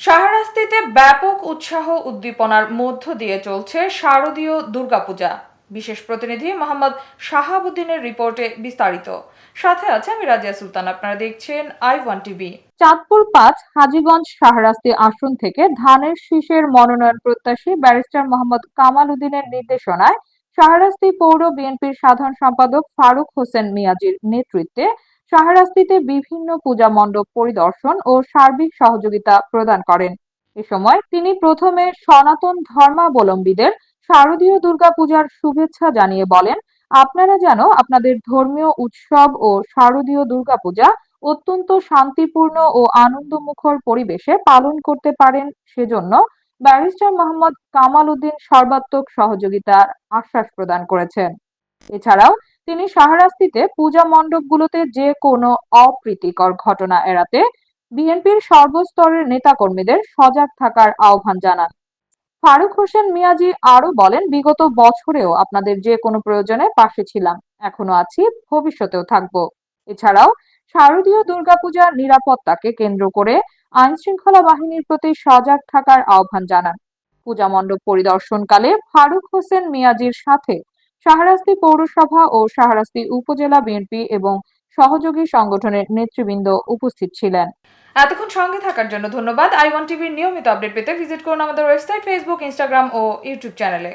শাহরাস্তিতে ব্যাপক উৎসাহ উদ্দীপনার মধ্য দিয়ে চলছে শারদীয় দুর্গাপূজা। বিশেষ প্রতিনিধি মোহাম্মদ শাহাবুদ্দিনের রিপোর্টে বিস্তারিত। সাথে আছে আমি রাজিয়া সুলতান, আপনারা দেখছেন আই ওয়ান টিভি। চাঁদপুর পাঁচ, হাজীগঞ্জ শাহরাস্তি আসন থেকে ধানের শীষের মনোনয়ন প্রত্যাশী ব্যারিস্টার মোহাম্মদ কামাল উদ্দিনের নির্দেশনায় শাহরাস্তি পৌর বিএনপির সাধারণ সম্পাদক ফারুক হোসেন মিয়াজির নেতৃত্বে শাহরাস্তিতে বিভিন্ন পূজা মণ্ডপ পরিদর্শন ও সার্বিক সহযোগিতা প্রদান করেন। এ সময় তিনি প্রথমে সনাতন ধর্মাবলম্বীদের শারদীয় দুর্গাপূজার শুভেচ্ছা জানিয়ে বলেন, আপনারা যেন আপনাদের ধর্মীয় উৎসব ও শারদীয় দুর্গাপূজা অত্যন্ত শান্তিপূর্ণ ও আনন্দমুখর পরিবেশে পালন করতে পারেন সেজন্য ব্যারিস্টার মোহাম্মদ কামাল উদ্দিন সর্বাত্মক সহযোগিতার আশ্বাস প্রদান করেছেন। এছাড়াও তিনি শাহরাস্তিতে পূজা মণ্ডপগুলোতে যে কোনো অপ্রীতিকর ঘটনা এড়াতে বিএনপির সর্বস্তরের নেতাকর্মীদের সজাগ থাকার আহ্বান জানান। ফারুক হোসেন মিয়াজি আরও বলেন, বিগত বছরেও আপনাদের যে কোনো প্রয়োজনে পাশে ছিলাম, এখনও আছি, ভবিষ্যতেও থাকব। এছাড়াও শারদীয় দুর্গাপূজার নিরাপত্তাকে কেন্দ্র করে আইন শৃঙ্খলা বাহিনীর প্রতি সজাগ থাকার আহ্বান জানান। পূজা মণ্ডপ পরিদর্শনকালে ফারুক হোসেন মিয়াজির সাথে শাহরাস্তি পৌরসভা ও শাহরাস্তি উপজেলা বিএনপি এবং সহযোগী সংগঠনের নেতৃবৃন্দ উপস্থিত ছিলেন। এতক্ষণ সঙ্গে থাকার জন্য ধন্যবাদ। আই ওয়ান টিভির নিয়মিত আপডেট পেতে ভিজিট করুন আমাদের ওয়েবসাইট ফেসবুক ইনস্টাগ্রাম ও ইউটিউব চ্যানেলে।